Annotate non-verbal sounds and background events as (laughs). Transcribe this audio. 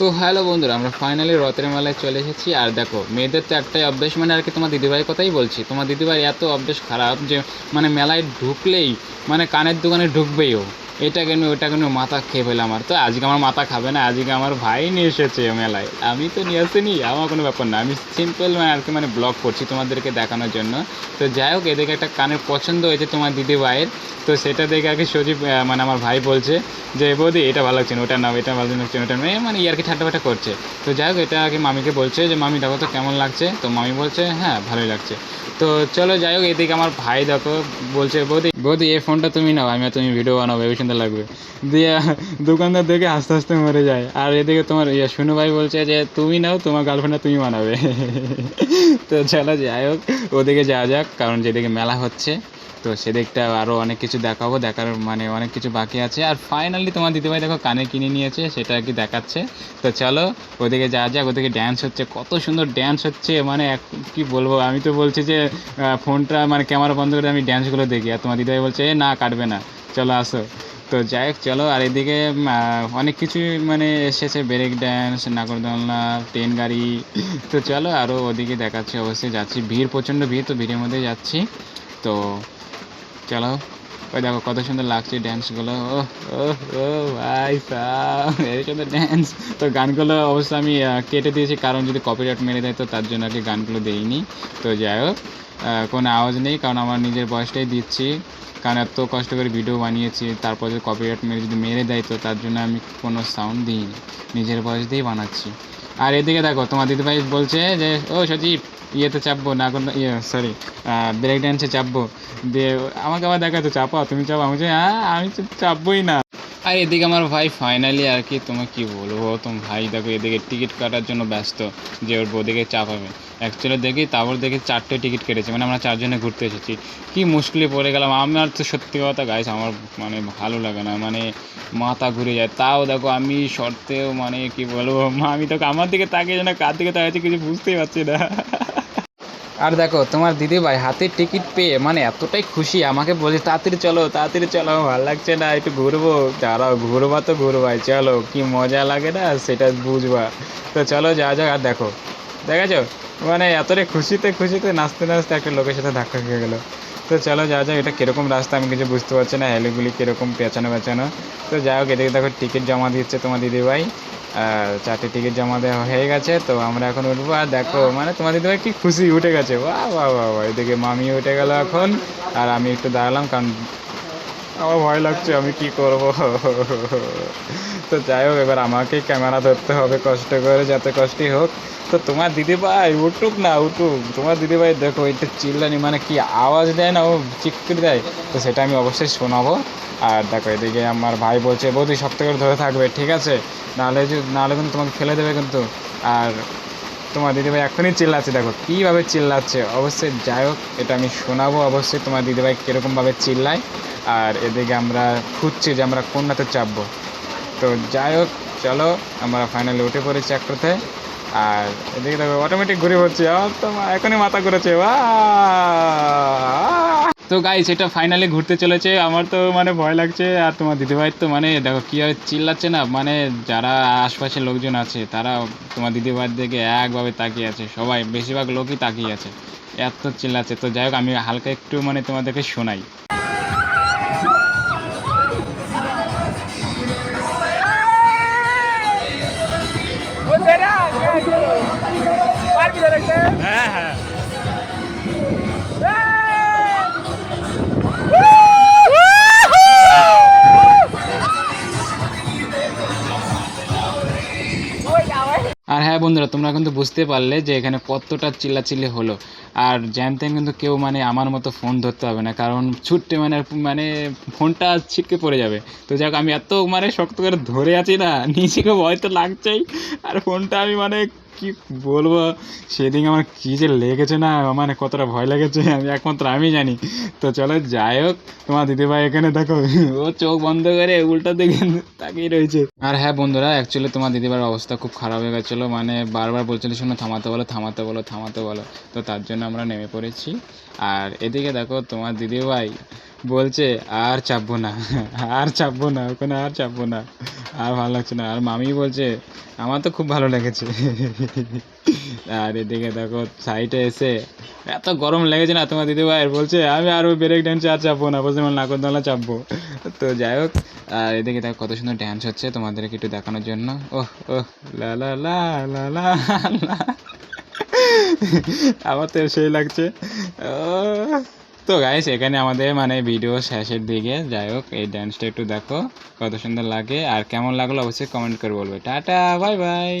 তো হ্যালো বন্ধুরা, আমরা ফাইনালি রথের মেলায় চলে এসেছি। আর দেখো, মেয়েদের তো একটাই অভ্যেস মানে আর কি তোমার দিদিভাইয়ের কথাই বলছি। তোমার দিদিভাই এত অভ্যেস খারাপ যে মানে মেলায় ঢুকলেই মানে কানের দোকানে ঢুকবেই ও এটা কেন, ওটা কেন মাথা খেয়ে ফেলে আমার? তো আজকে আমার মাথা খাবে না, আজকে আমার ভাই নিয়ে এসেছে মেলায়। আমি তো নিয়ে আসিনি, আমার কোনো ব্যাপার না। আমি সিম্পল মানে আর কি মানে ব্লগ করছি তোমাদেরকে দেখানোর জন্য। তো যাই হোক এদিকে একটা কানের পছন্দ হয়েছে তোমার দিদি ভাইয়ের। তো সেটা দেখে আর কি সজীব মানে আমার ভাই বলছে যে, বৌদি, এটা ভালো লাগছে না, ওটা নাও, এটা ভালো লাগছে না, ওটা নাও। মানে ইয়ার কি ঠাট্টা করছে। তো যাই হোক, এটা আর কি মামিকে বলছে যে, মামি, দেখো তো কেমন লাগছে? তো মামি বলছে হ্যাঁ ভালোই লাগছে। তো চলো যাই হোক, এদিকে আমার ভাই দেখো, বলছে, বৌদি বৌদি, এই ফোনটা তুমি নাও, আমি তুমি ভিডিও বানাবো, এই সুন্দর লাগবে। দিয়ে দোকানদার দেখে আস্তে আস্তে মরে যায়। আর এদিকে তোমার ইয়ে শুনু ভাই বলছে যে, তুমি নাও, তোমার গার্লফ্রেন্ডটা তুমি বানাবে। তো চলো যাই হোক, ওদিকে যাওয়া যাক, কারণ যেদিকে মেলা হচ্ছে, তো সেদিকটা আরও অনেক কিছু দেখাবো, দেখার মানে অনেক কিছু বাকি আছে। আর ফাইনালি তোমার দিদিভাই দেখো কানে কিনে নিয়েছে, সেটা আর কি দেখাচ্ছে। তো চলো, ওদিকে যাওয়া যাক, ওদিকে ড্যান্স হচ্ছে, কত সুন্দর ড্যান্স হচ্ছে মানে এক কি বলব, আমি তো বলছি যে ফোনটা মানে ক্যামেরা বন্ধ করে আমি ড্যান্সগুলো দেখি, আর তোমার দিদিভাই বলছে, এ, না, কাটবে না। চলো, আসো। তো যাই হোক, চলো, আর এদিকে অনেক কিছুই মানে এসেছে। ব্রেক ড্যান্স নাগরদোলনা, ট্রেন গাড়ি। তো চলো আরও ওদিকে দেখাচ্ছি, অবশ্যই যাচ্ছি। ভিড়, প্রচণ্ড ভিড়, তো ভিড়ের মধ্যে যাচ্ছি। তো চলো, ওই দেখো, কত সুন্দর লাগছে ড্যান্সগুলো ও ও ও ভাই এই সুন্দর ড্যান্স তো গানগুলো অবশ্য আমি কেটে দিয়েছি, কারণ যদি কপিরাইট মেরে দেয়, তো তার জন্য আর কি গানগুলো দেইনি। তো যাই হোক কোনো আওয়াজ নেই, কারণ আমার নিজের বয়সটাই দিচ্ছি। কারণ এত কষ্ট করে ভিডিও বানিয়েছি, তারপর যদি কপিরাইট মেরে যদি মেরে দেয়, তো তার জন্য আমি কোনো সাউন্ড দিইনি। নিজের বয়স দিয়েই বানাচ্ছি। আর এদিকে দেখো, তোমার দিদিভাই বলছে যে, ও সজীব, ইয়েতে চাপবো না, কোনো ইয়ে সরি ব্রেক ড্যান্সে চাপবো। দিয়ে আমাকে আবার দেখা তো চাপাও, তুমি চাপো আমি হ্যাঁ আমি তো চাপবোই না। আর এদিকে আমার ভাই ফাইনালি আর কি তোমার কি বলব? তোমার ভাই, দেখো এদিকে টিকিট কাটার জন্য ব্যস্ত, যে ওর বৌদিকে চাপাবে অ্যাকচুয়ালি দেখি, তারপর দেখি চারটে টিকিট কেটেছে মানে আমরা চারজনে ঘুরতে এসেছি। কি মুশকিলে পড়ে গেলাম, আমার তো সত্যি কথা গাইস আমার মানে ভালো লাগে না মানে মাথা ঘুরে যায়। তাও দেখো আমি শর্তেও মানে কি বলব আমি তোকে আমার দিকে তাকিয়ে যেন কার দিকে তাকাচ্ছি কিছু বুঝতেই পারছি না। আর দেখো, তোমার দিদিভাই হাতের টিকিট পেয়ে মানে এতটাই খুশি, আমাকে বলছে, তাড়াতাড়ি চলো তাড়াতাড়ি চলো, ভালো লাগছে না, একটু ঘুরবো। দাঁড়াও, ঘুরবা তো ঘুরবাই, চলো, কি মজা লাগে না, সেটা বুঝবা। তো চলো যা যাক, আর দেখো, দেখেছ? মানে এতটাই খুশিতে খুশিতে, নাচতে নাচতে একটা লোকের সাথে ধাক্কা খেয়ে গেলো। তো চলো যা যাক, এটা কীরকম রাস্তা, আমি কিছু বুঝতে পারছি না হেলিগুলি কীরকম পেঁচানো পেঁচানো তো যাই হোক, এদিকে দেখো, টিকিট জমা দিচ্ছে তোমার দিদিভাই। চারটে টিকিট জমা দেওয়া হয়ে গেছে, তো আমরা এখন উঠবো। আর দেখো মানে তোমার কি খুশি উঠে গেছে। বাহ বাহ বাহ এদিকে মামি উঠে গেল এখন, আর আমি একটু দাঁড়ালাম, কারণ আমার ভয় লাগছে, আমি কি করব? তো যাই হোক, এবার আমাকে ক্যামেরা ধরতে হবে কষ্ট করে, যাতে কষ্টই হোক। তো তোমার দিদিভাই, উঠুক না, উঠুক। তোমার দিদিভাই দেখো এটা চিল্লানি মানে কি আওয়াজ দেয় না, ও চিৎকার দেয়? তো সেটা আমি অবশ্যই শোনাবো। আর দেখো, এদিকে আমার ভাই বলছে, বৌদি, শক্ত করে ধরে থাকবে, ঠিক আছে? নাহলে নাহলে কিন্তু তোমাকে ফেলে দেবে কিন্তু। আর তোমার দিদিভাই এখনই চিল্লাচ্ছে, দেখো কীভাবে চিল্লাচ্ছে। অবশ্যই যাই হোক, এটা আমি শোনাবো, অবশ্যই তোমার দিদিভাই কীরকমভাবে চিল্লায়। আর এদিকে আমরা খুঁজছি যে আমরা কোনটাতে চাপবো। তো যাই হোক, চলো, আমরা ফাইনালি উঠে পড়েছি এক কথায়। আর এদিকে দেখো অটোমেটিক ঘুরে পড়ছি। তোমার এখনই মাথা ঘুরেছে তো গাইস এটা ফাইনালি ঘুরতে চলেছে। আমার তো মানে ভয় লাগছে। আর তোমার দিদিভাই তো মানে দেখো কীভাবে চিল্লাচ্ছে না মানে যারা আশপাশের লোকজন আছে তারা তোমার দিদিভাইয়ের দিকে একভাবে তাকিয়ে আছে। সবাই বেশিরভাগ লোকই তাকিয়ে আছে। এত চিল্লাচ্ছে। তো যাই হোক আমি হালকা একটু মানে তোমাদেরকে শোনাই। হ্যাঁ হ্যাঁ। বন্ধুরা, তোমরা কিন্তু বুঝতে পারলে যে এখানে কতটা চিল্লাচিল্লি হলো। আর জ্যানতেন কিন্তু কেউ মানে আমার মতো ফোন ধরতে হবে না, কারণ ছুটতে মানে মানে ফোনটা ছিটকে পড়ে যাবে। তো যাক, আমি এত মানে শক্ত করে ধরে আছি না, (laughs) নিজেকে ভয় তো লাগছেই। আর ফোনটা আমি মানে কি বলব? সেদিন আমার কী যে লেগেছে না মানে কতটা ভয় লেগেছে, আমি একমাত্র আমি জানি। তো চলো যাই হোক, তোমার দিদিভাই এখানে দেখো, ও চোখ বন্ধ করে উল্টা দিকে তাকিয়ে রয়েছে। আর হ্যাঁ বন্ধুরা অ্যাকচুয়ালি তোমার দিদিভাইয়ের অবস্থা খুব খারাপ হয়ে গেছিল মানে বারবার বলছিল, শোনো, থামাতে বলো থামাতে বলো থামাতে বলো। তো তার জন্য আমরা নেমে পড়েছি। আর এদিকে দেখো তোমার দিদিভাই বলছে আর চাপবো না আর চাপবো না ওখানে আর চাপবো না আর ভালো লাগছে না। আর মামি বলছে আমার তো খুব ভালো লেগেছে। আর এদিকে দেখো সাইডে এসে এত গরম লেগেছে না তোমার দিদিভাইয়ের বলছে আমি আর ওই ব্রেক ড্যান্সে আর চাপবো না বলছে আমার নাগরদোলা চাপবো। তো যাই হোক আর এদিকে দেখো কত সুন্দর ড্যান্স হচ্ছে তোমাদেরকে একটু দেখানোর জন্য। ওহ ওহ লা লা লা লা লা। আমার তো সেই লাগছে। আহ, তো গাইস এখানে আমাদের মানে ভিডিও শেষের দিকে। যাই হোক, এই ড্যান্সটা একটু দেখো, কত সুন্দর লাগে। আর কেমন লাগল অবশ্যই কমেন্ট করে বলবে। Tata bye bye